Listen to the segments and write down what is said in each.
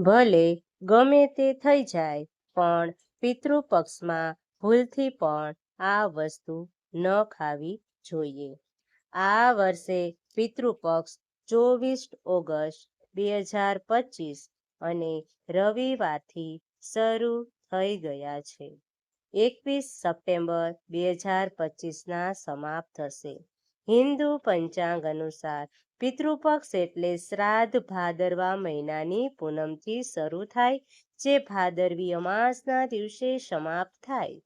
ભલે ગમે તે થઈ જાય, પણ પિતૃપક્ષમાં ભૂલથી પણ આ વસ્તુ ન ખાવી જોઈએ. આ વર્ષે પિતૃપક્ષ ચોવીસ ઓગસ્ટ બે હજાર પચીસ અને રવિવારથી શરૂ થઈ ગયા છે. એકવીસ સપ્ટેમ્બર બે હજાર પચીસના સમાપ્ત થશે. હિન્દુ પંચાંગ અનુસાર પિતૃપક્ષ એટલે શ્રાદ્ધ ભાદરવા મહિનાની પૂનમથી શરૂ થાય, જે ભાદરવી અમાસના દિવસે સમાપ્ત થાય.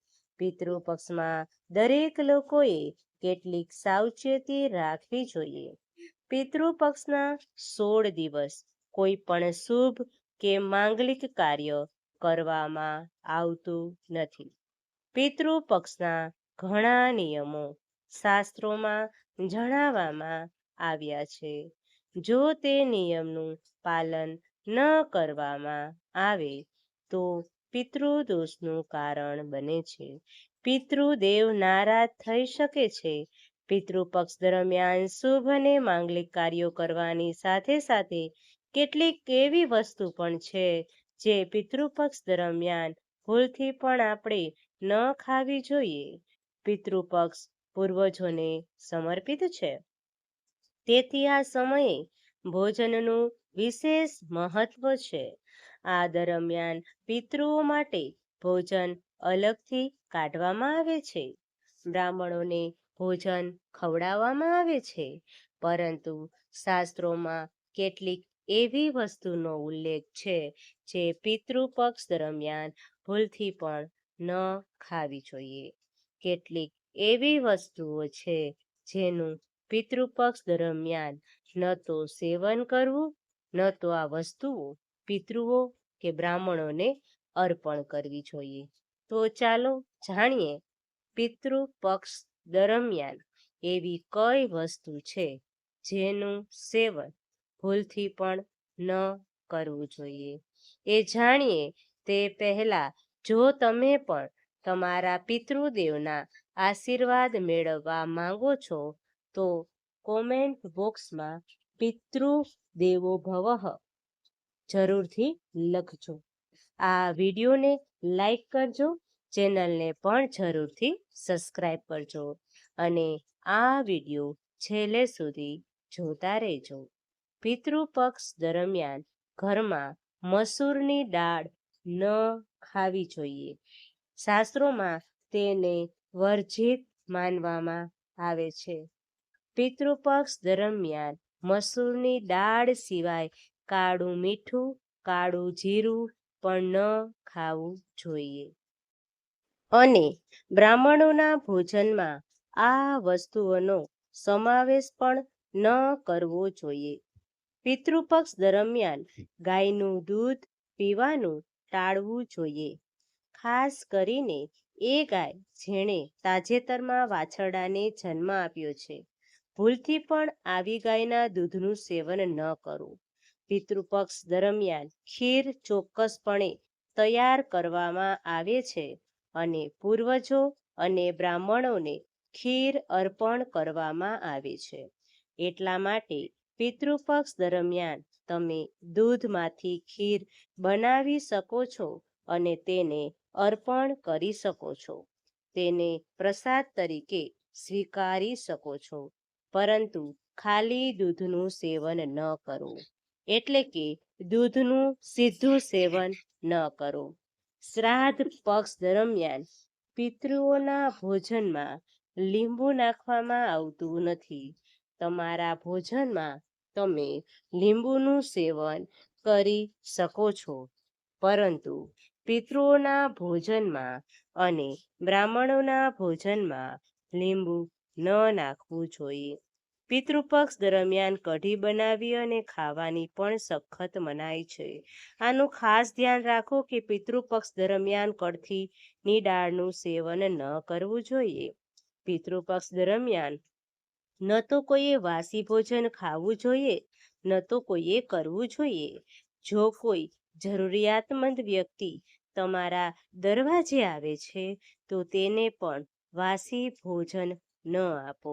પિતૃપક્ષમાં દરેક લોકોએ કેટલીક સાવચેતી રાખવી જોઈએ. પિતૃપક્ષના સોળ દિવસ કોઈ પણ શુભ કે માંગલિક કાર્ય કરવામાં આવતું નથી. પિતૃપક્ષના ઘણા નિયમો શાસ્ત્રોમાં જણાવવામાં આવ્યા છે. જો તે નિયમનું પાલન ન કરવામાં આવે, તો પિતૃદોષનું કારણ બને છે. પિતૃદેવ નારાજ થઈ શકે છે. પિતૃપક્ષ દરમિયાન શુભ અને માંગલિક કાર્યો કરવાની સાથે સાથે કેટલીક એવી વસ્તુ પણ છે જે પિતૃપક્ષ દરમિયાન ભૂલથી પણ આપણે ન ખાવી જોઈએ. પિતૃપક્ષ પૂર્વજોને સમર્પિત છે. તેથી આ સમયે ભોજનનું વિશેષ મહત્વ છે. આ દરમિયાન પિતૃઓ માટે ભોજન અલગથી કાઢવામાં આવે છે. બ્રાહ્મણોને ભોજન ખવડાવવામાં આવે છે. પરંતુ શાસ્ત્રોમાં કેટલીક એવી વસ્તુનો ઉલ્લેખ છે જે પિતૃપક્ષ દરમિયાન ભૂલથી પણ ન ખાવી જોઈએ. કેટલીક એવી વસ્તુઓ છે જેનું પિતૃપક્ષ દરમિયાન ન તો સેવન કરવું, ન તો આ વસ્તુઓ પિતૃઓ કે બ્રાહ્મણોને અર્પણ કરવી જોઈએ. તો ચાલો જાણીએ પિતૃપક્ષ દરમિયાન એવી કઈ વસ્તુ છે જેનું સેવન ભૂલથી પણ ન કરવું જોઈએ. એ જાણીએ તે પહેલા જો તમે પણ તમારા પિતૃદેવના આશીર્વાદ મેળવવા માંગો છો, તો કોમેન્ટ બોક્સમાં પિતૃ દેવો ભવઃ જરૂરથી લખજો. આ વિડીયોને લાઈક કરજો, ચેનલને પણ જરૂરથી સબસ્ક્રાઈબ કરજો અને આ વીડિયો છેલ્લે સુધી જોતા રહેજો. પિતૃપક્ષ દરમિયાન ઘરમાં મસૂરની દાળ ન ખાવી જોઈએ. શાસ્ત્રોમાં તેને વર્જિત માનવામાં આવે છે. પિતૃપક્ષ દરમિયાન મસૂરની દાળ સિવાય કાળું મીઠું, કાળું જીરું પણ ન ખાવું જોઈએ. અને બ્રાહ્મણોના ભોજનમાં આ વસ્તુઓનો સમાવેશ પણ ન કરવો જોઈએ. પિતૃપક્ષ દરમિયાન ગાયનું દૂધ પીવાનું ટાળવું જોઈએ. ખાસ કરીને એ ગાય જેણે તાજેતરમાં વાછરડાને જન્મ આપ્યો છે. ભૂલથી પણ આવી ગાયના દૂધનું સેવન ન કરવું પિતૃપક્ષ દરમિયાન ખીર ચોક્કસપણે તૈયાર કરવામાં આવે છે અને પૂર્વજો અને બ્રાહ્મણોને ખીર અર્પણ કરવામાં આવે છે. એટલા માટે પિતૃપક્ષ દરમિયાન તમે દૂધમાંથી ખીર બનાવી શકો છો અને તેને અર્પણ કરી શકો છો. તેને પ્રસાદ તરીકે સ્વીકારી શકો છો. પરંતુ ખાલી દૂધનું સેવન ન કરો. એટલે કે દૂધનું સીધું સેવન ન કરો. શ્રાદ્ધ પક્ષ દરમિયાન પિતૃઓના ભોજનમાં લીંબુ નાખવામાં આવતું નથી. તમારા ભોજનમાં તમે લીંબુનું સેવન કરી શકો છો. પરંતુ પિતૃઓના ભોજનમાં અને બ્રાહ્મણોના ભોજનમાં લીંબુ ન નાખવું જોઈએ. પિતૃપક્ષ દરમિયાન કઢી બનાવી અને ખાવાની પણ સખત મનાય છે. આનું ખાસ ધ્યાન રાખો કે પિતૃપક્ષ દરમિયાન કળથીની દાળનું સેવન ન કરવું જોઈએ. પિતૃપક્ષ દરમિયાન ન તો કોઈએ વાસી ભોજન ખાવું જોઈએ, ન તો કોઈએ કરવું જોઈએ. જો કોઈ જરૂરિયાતમંદ વ્યક્તિ તમારા દરવાજે આવે છે, તો તેને પણ વાસી ભોજન ન આપો.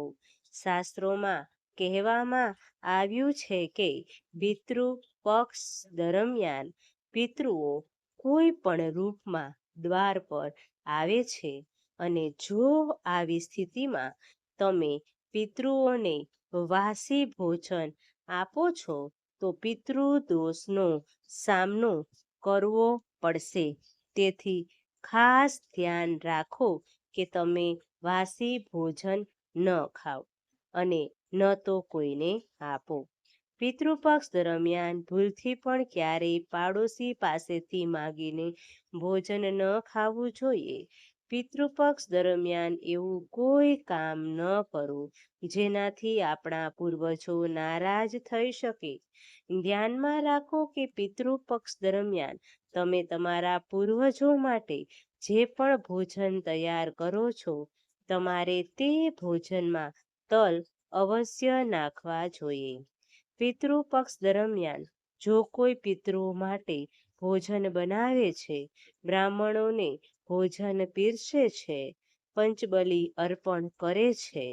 શાસ્ત્રોમાં કહેવામાં આવ્યું છે કે પિતૃ પક્ષ દરમિયાન પિતૃઓ કોઈ પણ રૂપમાં દ્વાર પર આવે છે અને જો આવી સ્થિતિમાં તમે પિતૃઓને વાસી ભોજન આપો છો તો પિતૃ દોષનો સામનો કરવો પડશે. તેથી ખાસ ધ્યાન રાખો કે તમે વાસી ભોજન ન ખાઓ અને ન તો કોઈને આપો. પિતૃપક્ષ દરમિયાન ભૂલથી પણ ક્યારેય પાડોશી પાસેથી માગીને ભોજન ન ખાવું જોઈએ. પિતૃપક્ષ દરમિયાન એવું કોઈ કામ ન કરવું જેનાથી આપણા પૂર્વજો નારાજ થઈ શકે. ધ્યાનમાં રાખો કે પિતૃપક્ષ દરમિયાન તમે તમારા પૂર્વજો માટે જે પણ ભોજન તૈયાર કરો છો, તમારે તે ભોજનમાં તલ અવશ્ય નાખવા જોઈએ. પિતૃપક્ષ દરમિયાન જો કોઈ પિતૃ માટે ભોજન બનાવે છે, બ્રાહ્મણોને ભોજન પીરસે છે, પંચબલી અર્પણ કરે છે.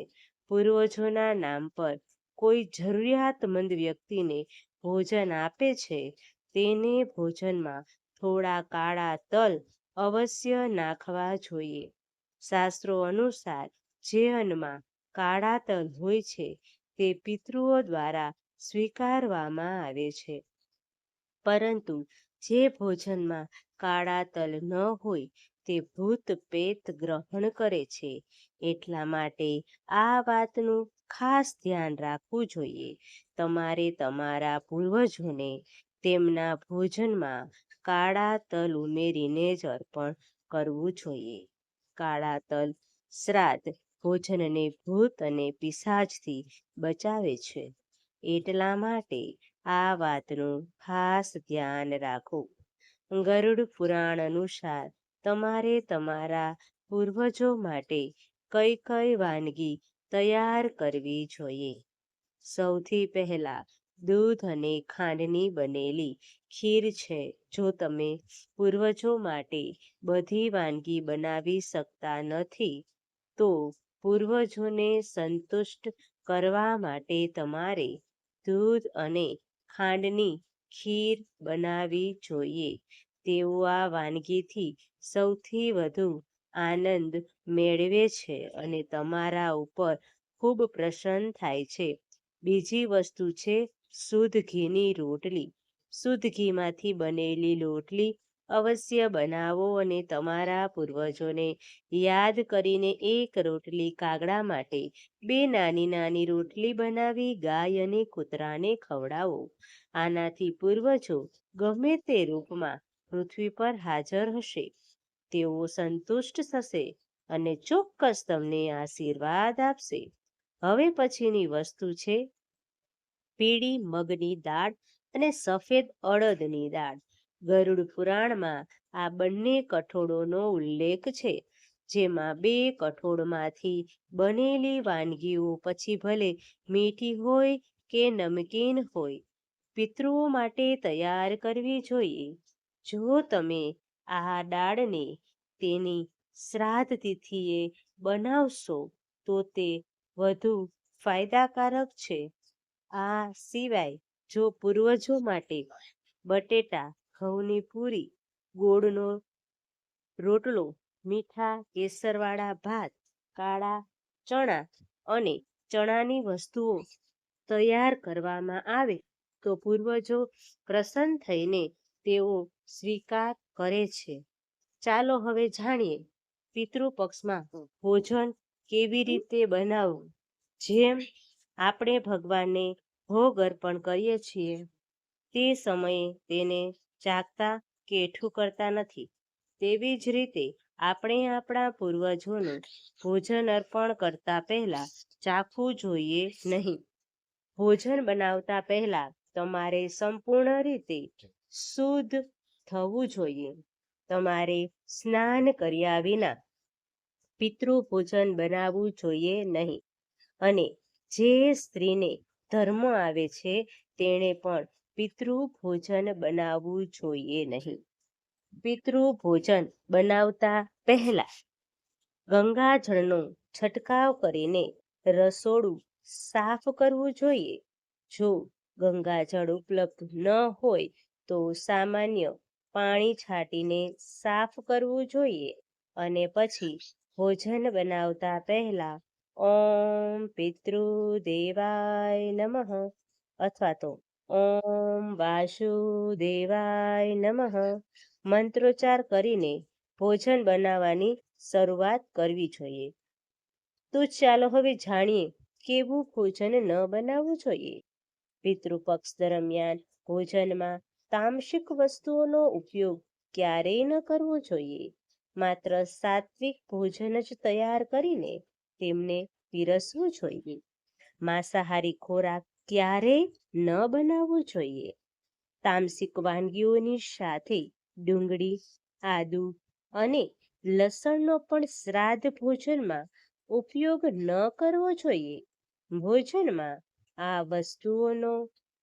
પૂર્વજોના નામ પર કોઈ જરૂરિયાતમંદ વ્યક્તિને ભોજન આપે છે, તેને ભોજનમાં થોડા કાળા તલ અવશ્ય નાખવા જોઈએ. શાસ્ત્રો અનુસાર જે અન્નમાં કાળા તલ હોય છે, તે પિતૃઓ દ્વારા સ્વીકારવામાં આવે છે. પરંતુ જે ભોજનમાં કાળા તલ ન હોય તે ભૂત પેત ગ્રહણ કરે છે. એટલા માટે આ વાતનું ખાસ ધ્યાન રાખવું જોઈએ. તમારે તમારા પૂર્વજોને તેમના ભોજનમાં કાળા તલ ઉમેરીને જ અર્પણ કરવું જોઈએ. કાળા તલ શ્રાદ્ધ ભોજનને ભૂત અને પિશાચથી બચાવે છે. એટલા માટે આ વાતનું ખાસ ધ્યાન રાખો. ગરુડ પુરાણ અનુસાર તમારે તમારા પૂર્વજો માટે કઈ કઈ વાનગી તૈયાર કરવી જોઈએ? સૌથી પહેલા દૂધ અને ખાંડની બનેલી ખીર છે. જો તમે પૂર્વજો માટે બધી વાનગી બનાવી શકતા નથી, તો પૂર્વજોને સંતુષ્ટ કરવા માટે તમારે દૂધ અને ખાંડની ખીર બનાવવી જોઈએ. તેઓ આ વાનગીથી સૌથી વધુ આનંદ મેળવે છે અને તમારા ઉપર ખૂબ પ્રસન્ન થાય છે. બીજી વસ્તુ છે શુદ્ધ ઘીની રોટલી. શુદ્ધ ઘીમાંથી બનેલી રોટલી અવશ્ય બનાવો અને તમારા પૂર્વજોને યાદ કરીને એક રોટલી કાગડા માટે બે નાની નાની રોટલી બનાવી ગાય અને કૂતરાને ખવડાવો. આનાથી પૂર્વજો ગમે તે રૂપમાં પૃથ્વી પર હાજર હશે. તેઓ સંતુષ્ટ થશે અને ચોક્કસ તમને આશીર્વાદ આપશે. હવે પછીની વસ્તુ છે. પીળી મગની દાળ અને સફેદ અડદની દાળ. ગરુડ પુરાણમાં આ બંને કઠોળોનો ઉલ્લેખ છે, જેમાં બે કઠોળમાંથી બનેલી વાનગીઓ પછી ભલે મીઠી હોય કે નમકીન હોય, પિતૃઓ માટે તૈયાર કરવી જોઈએ. જો તમે આ દાળને તેની શ્રાદ્ધ તિથિએ બનાવશો તો તે વધુ ફાયદાકારક છે. આ સિવાય જો પૂર્વજો માટે બટેટા, ઘઉંની પૂરી, ગોળનો રોટલો, મીઠા કેસરવાળા ભાત, કાળા ચણા અને ચણાની વસ્તુઓ તૈયાર કરવામાં આવે તો પૂર્વજો પ્રસન્ન થઈને તેઓ સ્વીકાર કરે છે. ચાલો હવે જાણીએ પિતૃપક્ષમાં ભોજન કેવી રીતે બનાવવું? જેમ આપણે ભગવાનને ભોગ અર્પણ કરીએ છીએ તે સમયે તેને ચાખતા કે એઠું કરતા નથી. તેવી જ રીતે આપણે આપણા પૂર્વજોનું ભોજન અર્પણ કરતા પહેલા ચાખવું જોઈએ નહીં. ભોજન બનાવતા પહેલા તમારે સંપૂર્ણ રીતે શુદ્ધ થવું જોઈએ. તમારે સ્નાન કર્યા વિના પિતૃ બનાવવું જોઈએ નહીં. અને જે સ્ત્રીને ધર્મ આવે છે, તેણે પણ પિતૃ બનાવવું જોઈએ નહીં. પિતૃ બનાવતા પહેલા ગંગાજળનો છંટકાવ કરીને રસોડું સાફ કરવું જોઈએ. જો ગંગાજળ ઉપલબ્ધ ન હોય, તો સામાન્ય પાણી છાંટીને સાફ કરવું જોઈએ અને પછી ભોજન બનાવતા પહેલા ઓમ પિતૃ દેવાય નમઃ અથવા તો ઓમ વાસુદેવાય નમઃ મંત્રોચ્ચાર કરીને ભોજન બનાવવાની શરૂઆત કરવી જોઈએ. તો ચાલો હવે જાણીએ કેવું ભોજન ન બનાવવું જોઈએ. પિતૃપક્ષ દરમિયાન ભોજનમાં તામસિક વસ્તુઓનો ઉપયોગ ક્યારેય ન કરવો જોઈએ. માત્ર સાત્વિક ભોજન જ તૈયાર કરીને તેમને પીરસવું જોઈએ. માંસાહારી ખોરાક ક્યારેય ન બનાવવો જોઈએ. તામસિક વાનગીઓની સાથે ડુંગળી, આદુ અને લસણનો પણ શ્રાદ્ધ ભોજનમાં ઉપયોગ ન કરવો જોઈએ. ભોજનમાં આ વસ્તુઓનો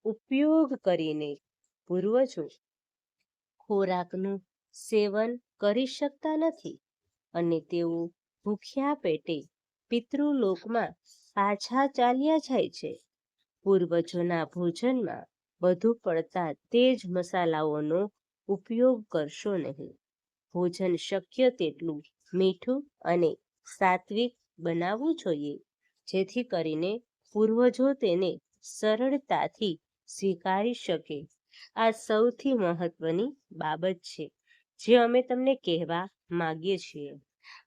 ઉપયોગ કરીને પૂર્વજો ખોરાકનું સેવન કરી શકતા નથી અને તેઓ ભૂખ્યા પેટે પિતૃલોકમાં પાછા ચાલ્યા જાય છે. પૂર્વજોના ભોજનમાં વધુ પડતા તેજ મસાલાઓનો ઉપયોગ કરશો નહીં. ભોજન શક્ય તેટલું મીઠું અને સાત્વિક બનાવવું જોઈએ, જેથી કરીને પૂર્વજો તેને સરળતાથી સ્વીકારી શકે. આ સૌથી મહત્વની બાબત છે, જે અમે તમને કહેવા માંગીએ છીએ.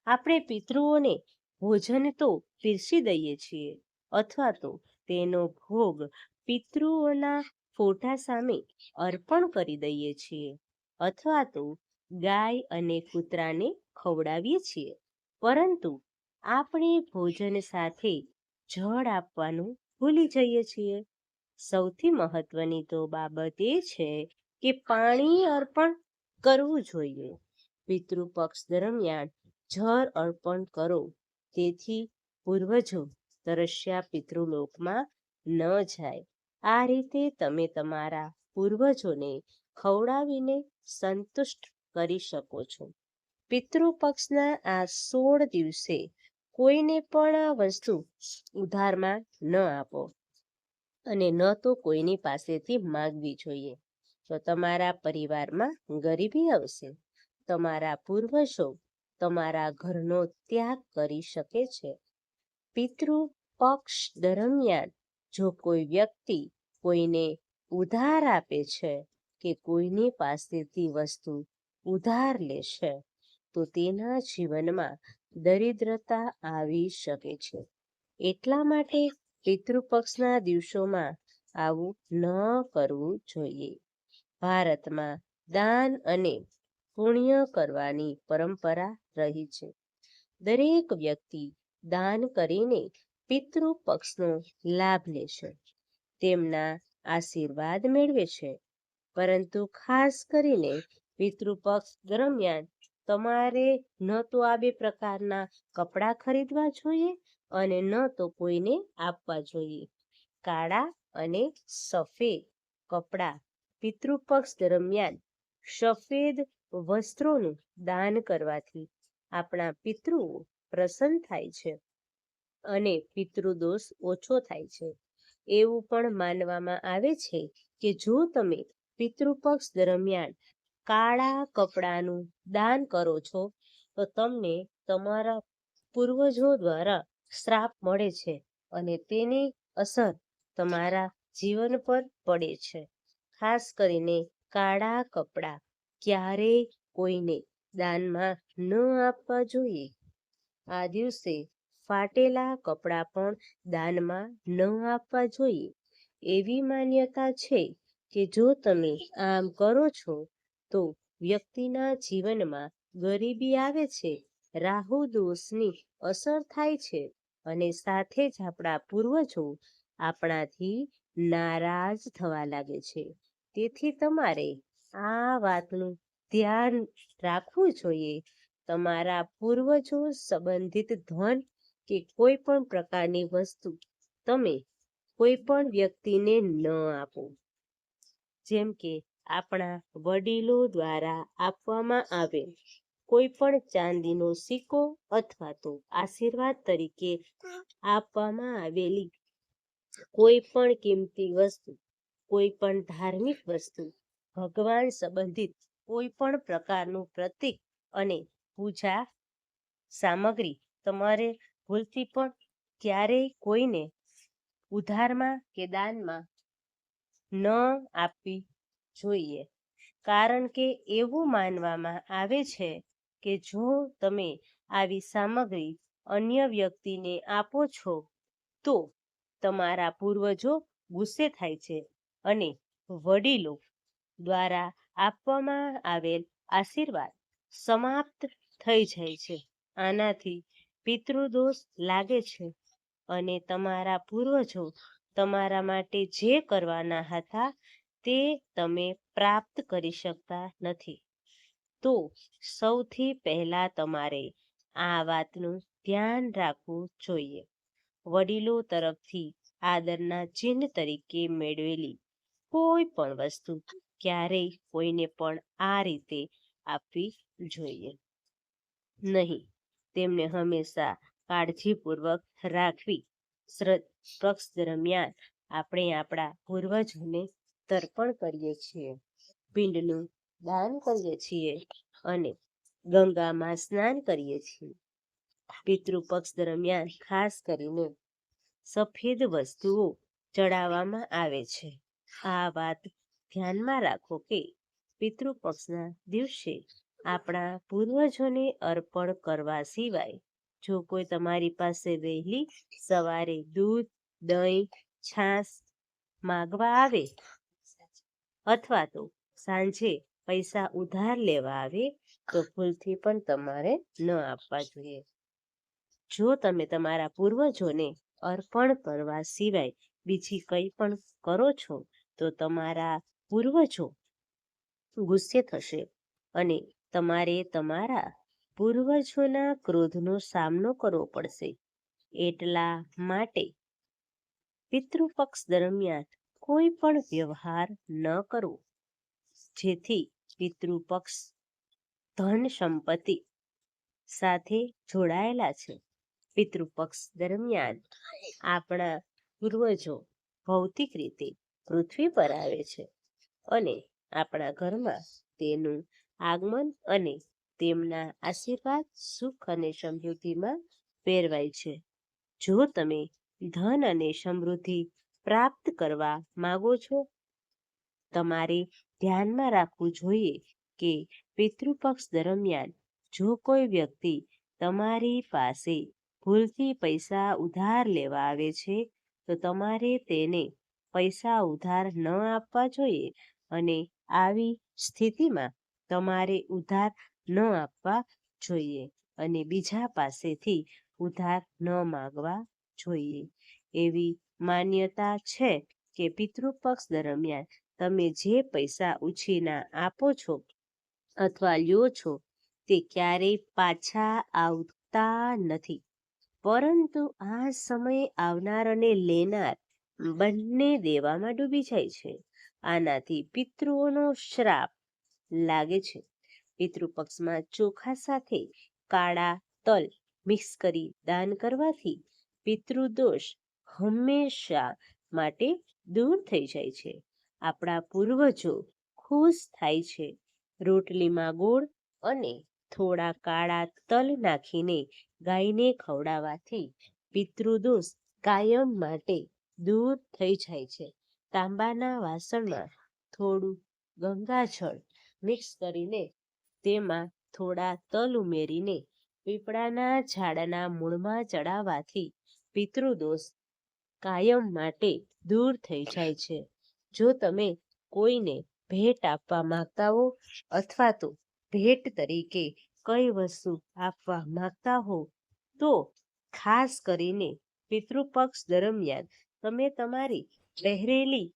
આપણે પિતૃઓને ભોજન તો પીરસી દઈએ છીએ, અથવા તો તેનો ભોગ પિતૃઓના ફોટા સામે અર્પણ કરી દઈએ છીએ, અથવા તો ગાય અને કૂતરાને ખવડાવીએ છીએ. પરંતુ આપણે ભોજન સાથે જળ આપવાનું ભૂલી જઈએ છીએ. સૌથી મહત્વની તો બાબત એ છે કે પાણી અર્પણ કરવું જોઈએ. પિતૃપક્ષ દરમિયાન જળ અર્પણ કરો. તેથી પૂર્વજો તરસ્યા પિતૃલોકમાં ન જાય. આ રીતે તમે તમારા પૂર્વજોને ખવડાવીને સંતુષ્ટ કરી શકો છો. પિતૃપક્ષના આ સોળ દિવસે કોઈને પણ વસ્તુ ઉધારમાં ન આપો. અને ન તો કોઈની પાસેથી માગવી જોઈએ. તો તમારા પરિવારમાં ગરીબી આવશે. તમારા પૂર્વજો તમારા ઘરનો ત્યાગ કરી શકે છે. પિતૃ પક્ષ દરમિયાન જો કોઈ વ્યક્તિ કોઈને ઉધાર આપે છે કે કોઈની પાસેથી વસ્તુ ઉધાર લે છે, તો તેના જીવનમાં દરિદ્રતા આવી શકે છે. એટલા માટે પિતૃપક્ષના દિવસોમાં આવું ન કરવું જોઈએ. ભારતમાં દાન અને પુણ્ય કરવાની પરંપરા રહી છે. દરેક વ્યક્તિ દાન કરીને પિતૃ પક્ષનો લાભ લે છે તેમના આશીર્વાદ મેળવે છે. પરંતુ ખાસ કરીને પિતૃપક્ષ દરમિયાન તમારે ન તો આ બે પ્રકારના કપડાં ખરીદવા જોઈએ અને ન તો કોઈને આપવા જોઈએ. કાળા અને સફેદ કપડાં પિતૃપક્ષ દરમિયાન સફેદ વસ્ત્રોનું દાન કરવાથી આપણા પિતૃઓ પ્રસન્ન થાય છે અને પિતૃદોષ ઓછો થાય છે. એવું પણ માનવામાં આવે છે કે જો તમે પિતૃપક્ષ દરમિયાન કાળા કપડાનું દાન કરો છો, તો તમને તમારા પૂર્વજો દ્વારા શ્રાપ મળે છે અને તેની અસર તમારા જીવન પર પડે છે. ખાસ કરીને કાળા કપડાં ક્યારેય કોઈને દાનમાં ન આપવા જોઈએ. આ દિવસે ફાટેલા કપડાં પણ દાનમાં ન આપવા જોઈએ. એવી માન્યતા છે કે જો તમે આમ કરો છો, તો વ્યક્તિના જીવનમાં ગરીબી આવે છે, રાહુ દોષની અસર થાય છે. અને સાથે જ આપણા પૂર્વજો આપણાથી નારાજ થવા લાગે છે. તેથી તમારે આ વાતનું ધ્યાન રાખવું જોઈએ. તમારા પૂર્વજો સંબંધિત ધન કે કોઈ પણ પ્રકારની વસ્તુ તમે કોઈ પણ વ્યક્તિને ન આપો. જેમ કે આપણા વડીલો દ્વારા આપવામાં આવે. કોઈ પણ ચાંદીનો સિક્કો અથવા તો આશીર્વાદ તરીકે આપવામાં આવેલી કોઈ પણ કિંમતી વસ્તુ, કોઈ પણ ધાર્મિક વસ્તુ, ભગવાન સંબંધિત કોઈ પણ પ્રકારનું પ્રતીક અને પૂજા સામગ્રી તમારે ભૂલથી પણ ક્યારેય કોઈને ઉધારમાં કે દાનમાં ન આપવી જોઈએ. કારણ કે એવું માનવામાં આવે છે કે જો તમે આવી સામગ્રી અન્ય વ્યક્તિને આપો છો, તો તમારા પૂર્વજો ગુસ્સે થાય છે અને વડીલો દ્વારા આપવામાં આવેલ આશીર્વાદ સમાપ્ત થઈ જાય છે. આનાથી પિતૃદોષ લાગે છે અને તમારા પૂર્વજો તમારા માટે જે કરવાના હતા તે તમે પ્રાપ્ત કરી શકતા નથી. તો સૌથી પહેલા તમારે આ વાતનું ધ્યાન રાખવું જોઈએ. વડીલો તરફથી આદરના ચિહ્ન તરીકે મેળવેલી કોઈ પણ વસ્તુ ક્યારેય કોઈને પણ આ રીતે આપવી જોઈએ. નહીં, તેમને હંમેશા કાળજીપૂર્વક રાખવી. પક્ષ દરમિયાન આપણે આપણા પૂર્વજોને તર્પણ કરીએ છીએ. પિંડનું દાન કરીએ છીએ અને ગંગામાં સ્નાન કરીએ છીએ. પિતૃપક્ષ દરમિયાન ખાસ કરીને સફેદ વસ્તુઓ ચડાવવામાં આવે છે. આ વાત ધ્યાનમાં રાખો કે પિતૃપક્ષના દિવસે આપણા પૂર્વજોને અર્પણ કરવા સિવાય જો કોઈ તમારી પાસે વહેલી સવારે દૂધ, દહીં, છાશ માગવા આવે અથવા તો સાંજે પૈસા ઉધાર લેવા આવે, તો ભૂલથી પણ તમારે ન આપવા જોઈએ. જો તમે તમારા પૂર્વજોને અર્પણ કરવા સિવાય બીજી કંઈ પણ કરો છો, તો તમારા પૂર્વજો ગુસ્સે થશે અને તમારે તમારા પૂર્વજોના ક્રોધનો સામનો કરવો પડશે. એટલા માટે પિતૃપક્ષ દરમિયાન કોઈ પણ વ્યવહાર ન કરવો જેથી પિતૃપક્ષ ધન સંપત્તિ સાથે જોડાયેલા છે. પિતૃપક્ષ દરમિયાન આપણા પૂર્વજો ભૌતિક રીતે પૃથ્વી પર આવે છે અને આપણા ઘરમાં તેનું આગમન અને તેમના આશીર્વાદ, સુખ અને સમૃદ્ધિમાં ફેરવાય છે. જો તમે ધન અને સમૃદ્ધિ પ્રાપ્ત કરવા માંગો છો તમારે ધ્યાનમાં રાખવું જોઈએ કે પિતૃપક્ષ દરમિયાન જો કોઈ વ્યક્તિ તમારી પાસે ભૂલથી પૈસા ઉધાર લેવા આવે છે, તો તમારે તેને પૈસા ઉધાર ન આપવા જોઈએ અને આવી સ્થિતિમાં તમારે ઉધાર ન આપવા જોઈએ અને બીજા પાસેથી ઉધાર ન માગવા જોઈએ. એવી માન્યતા છે કે પિતૃપક્ષ દરમિયાન તમે જે પૈસા ઉછીના આપો છો અથવા લ્યો છો, તે ક્યારેય પાછા આવતા નથી. પરંતુ આ સમયે આવનાર અને લેનાર બંને દેવામાં ડૂબી જાય છે. આનાથી પિતૃઓનો શ્રાપ લાગે છે. પિતૃપક્ષમાં ચોખા સાથે કાળા તલ મિક્સ કરી દાન કરવાથી પિતૃદોષ હંમેશા માટે દૂર થઈ જાય છે. આપણા પૂર્વજો ખુશ થાય છે. રોટલીમાં ગોળ અને થોડા કાળા તલ નાખીને ગાયને ખવડાવવાથી પિતૃદોષ કાયમ માટે દૂર થઈ જાય છે. તાંબાના વાસણમાં થોડું ગંગાજળ મિક્સ કરીને તેમાં થોડા તલ ઉમેરીને પીપળાના ઝાડના મૂળમાં ચડાવવાથી પિતૃદોષ કાયમ માટે દૂર થઈ જાય છે. જો તમે કોઈને ભેટ આપવા માંગતા હો અથવા તો ભેટ તરીકે કઈ વસ્તુ આપવા માંગતા હો, તો ખાસ કરીને પિતૃપક્ષ દરમિયાન તમે તમારી પહેરેલી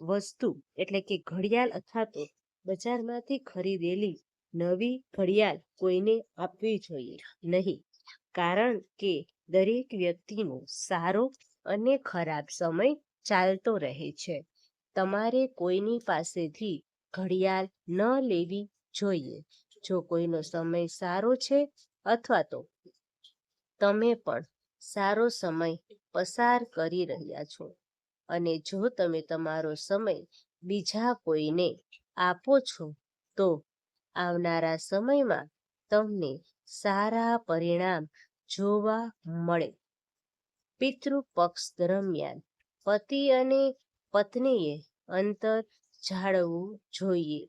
વસ્તુ એટલે કે ઘડિયાળ અથવા તો બજારમાંથી ખરીદેલી નવી ઘડિયાળ કોઈને આપવી જોઈએ નહીં. કારણ કે દરેક વ્યક્તિનો સારો અને ખરાબ સમય ચાલતો રહે છે. તમારે કોઈની પાસેથી ઘડિયાળ ન લેવી જોઈએ. જો કોઈનો સમય સારો છે અથવા તો તમે પણ સારો સમય પસાર કરી રહ્યા છો અને જો તમે તમારો સમય બીજા કોઈને આપો છો, તો આવનારા સમયમાં તમને સારા પરિણામ જોવા મળે. પિતૃ પક્ષ દરમિયાન પતિ અને પત્નીએ અંતર જાળવવું જોઈએ.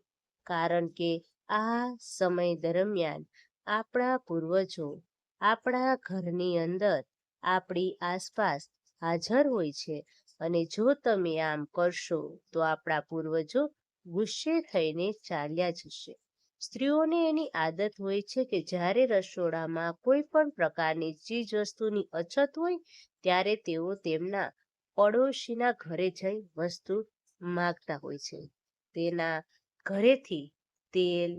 કારણ કે આ સમય દરમિયાન આપણા પૂર્વજો, આપણા ઘરની અંદર, આપણી આસપાસ હાજર હોય છે. અને જો તમે આમ કરશો, તો આપણા પૂર્વજો ગુસ્સે થઈને ચાલ્યા જશે. સ્ત્રીઓને એની આદત હોય છે કે જ્યારે રસોડામાં કોઈ પણ પ્રકારની ચીજ વસ્તુની અછત હોય, ત્યારે તેઓ તેમના પડોશીના ઘરે જઈ વસ્તુ માગતા હોય છે. તેના ઘરેથી તેલ,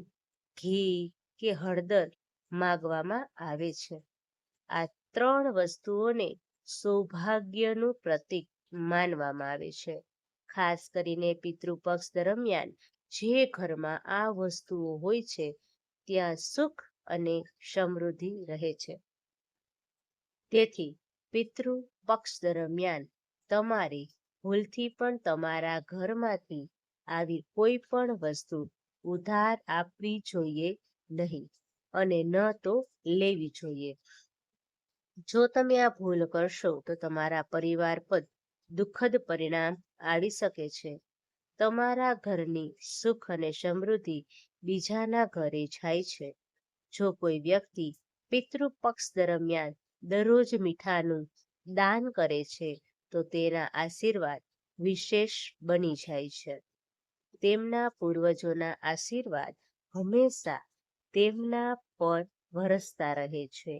ઘી કે હળદર માગવામાં આવે છે. આ ત્રણ વસ્તુઓને સૌભાગ્યનું પ્રતીક માનવામાં આવે છે. ખાસ કરીને પિતૃપક્ષ દરમિયાન જે ઘરમાં આ વસ્તુઓ હોય છે, ત્યાં સુખ અને સમૃદ્ધિ રહે છે. તેથી પિતૃ પક્ષ દરમિયાન તમારે ભૂલથી પણ તમારા ઘરમાંથી આવી કોઈ પણ વસ્તુ ઉધાર આપવી જોઈએ નહીં અને ન તો લેવી જોઈએ. જો તમે આ ભૂલ કરશો તો તમારા પરિવાર પર દુઃખદ પરિણામ આવી શકે છે. તમારા ઘરની સુખ અને સમૃદ્ધિ બીજાના ઘરે જાય છે. જો કોઈ વ્યક્તિ પિતૃપક્ષ દરમિયાન દરરોજ મીઠાનું દાન કરે છે તો તેના આશીર્વાદ વિશેષ બની જાય છે. તેમના પૂર્વજોના આશીર્વાદ હંમેશા તેમના પર વરસતા રહે છે.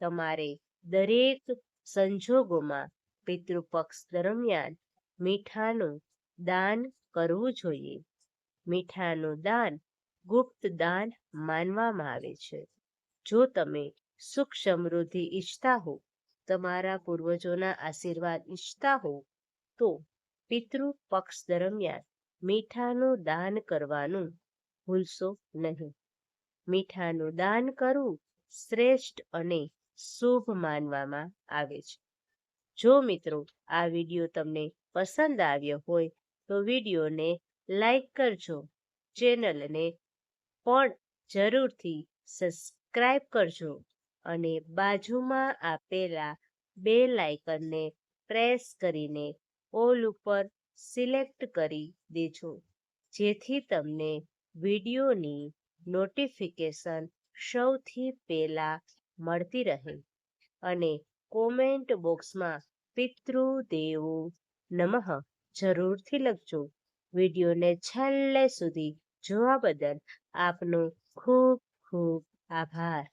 તમારે દરેક સંજોગોમાં પિતૃપક્ષ દરમિયાન મીઠાનું દાન કરવું જોઈએ. મીઠાનું દાન ગુપ્ત દાન માનવામાં આવે છે. જો તમે સુખ સમૃદ્ધિ ઈચ્છતા હો તમારા પૂર્વજોના આશીર્વાદ ઈચ્છતા હો, તો પિતૃ પક્ષ દરમિયાન મીઠાનું દાન કરવાનું ભૂલશો નહીં. મીઠાનું દાન કરવું શ્રેષ્ઠ અને શુભ માનવામાં આવે છે. જો મિત્રો આ વીડિયો તમને પસંદ આવ્યો હોય, તો વિડીયોને લાઈક કરજો, ચેનલને પણ જરૂરથી સબસ્ક્રાઈબ કરજો. અને બાજુમાં આપેલા બે લાઇકનને પ્રેસ કરીને ઓલ ઉપર સિલેક્ટ કરી દેજો, જેથી તમને વિડીયોની નોટિફિકેશન સૌથી પહેલા મળતી રહે. અને કોમેન્ટ બોક્સમાં પિતૃદેવો નમઃ જરૂરથી લખજો. વિડીયોને છેલ્લે સુધી જોવા બદલ આપનો ખૂબ ખૂબ આભાર.